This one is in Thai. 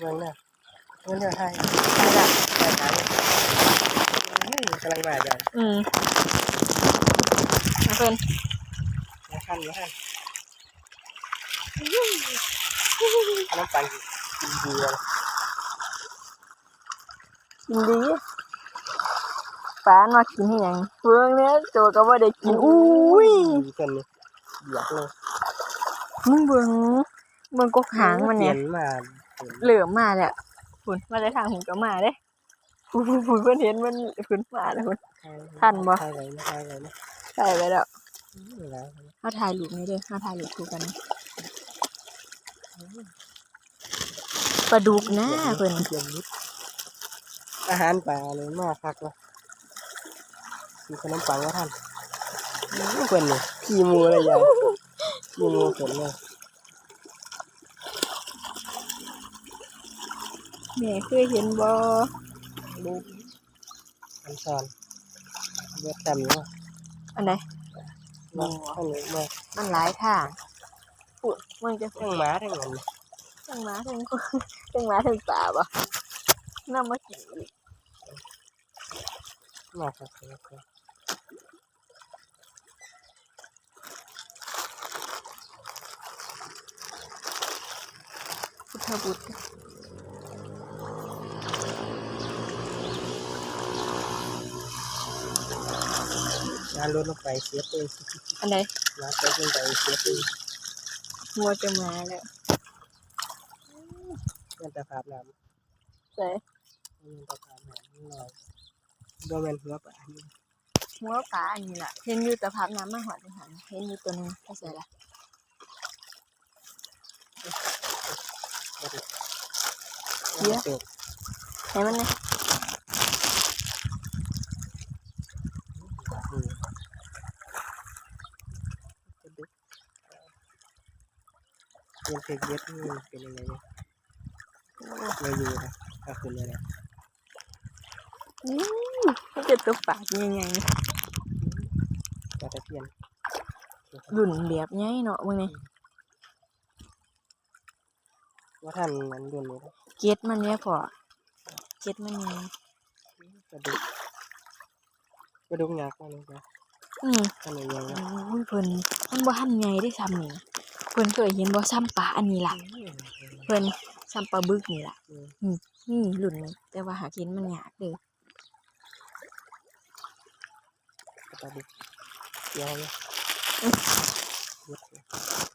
เบิ่งนะเบิ่งเดี๋ยวให้ใช่ละได้ขายเฮ้ยกำลังมาจ้ะอืมมาเพิ่นมาขั้นมาขั้นน้ำปันกินดีเลยกินดีป้ามากินให้หยังเพิ่งเนี้ยโจก็ว่าได้กินอุ้ยดีเกินนี่เหยียบเลยมึงเบิ่งเบิ่งกกหางมันเนี่ยปลี่มา เห็นเหลือมมาแล้วคุณมาได้ทางหุ่นก็มาเด้คุณคุณเพิ่นเห็นมันคุณมาแล้วคุณทันบ่ใช่เลยนะใช่เลยนะใส่ไปแล้วอืมแล้วเฮาถ่ายรูปนี่เด้อเฮาถ่ายรูปคู่กันปลาดุกนะเพิ่นเตรียมนิดอาหารป่าเลยมากคักเลยมีขนมปังก็ท่านอืมเพิ่นนี่ขี้มูอะไรอย่างขี้มูเพิ่นเลย แม่เคยเห็นบ่ลูกอันซอนเลือดดำเนาะอันใดมาข้างหนึ่งมามันหลายทางปุ๊บมันจะทั้งหมาทั้งเงินทั้งหมาทั้งคนทั้งหมาทั้งปลาบ่นำมากินอีกมาครับครับพุทธบุตร งานรถลงไปเสียตัวอันใดงานไปลงไปเสียตัวมัวจะมาแล้วเงินตะภาพน้ำใส่เงินตะภาพน้ำนิดหน่อยโดนเงินหัวป่านี่หัวปลาอันนี้ล่ะเห็นอยู่แต่พับน้ำมาหอดหันเห็นอยู่ตัวหนึงก็ใส่ละเดี๋ยวเเห็นมันเนี่ย เงินเทกเย็ดนี่เป็นยังไงเนี่ยไม่อยู่นะก็คือเลยนะอู้มันจะตัวปากยังไงปลาตะเพียนหลุ่นแบบไงเนาะมึงนี่ว่าท่านนั้นดุนนี่นะเก็ดมันเนี่ยพอเก็ดมันไงกระดูกกระดูกหยาบมากเลยนะอืมท่านยังไงนะโอ้ยเพิ่นมันบ่ทันไงได้ซ้ำนี่เพิ่นเคยเห็นบ่ซ้ำปลาอันนี้ล่ะเพิ่นซ้ำปลาบึกนี่ล่ะอืมนี่หลุ่นมันแต่ว่าหากินมันยากเด้อกระดูกเดี๋ยวเนี่ยเย็ดเลย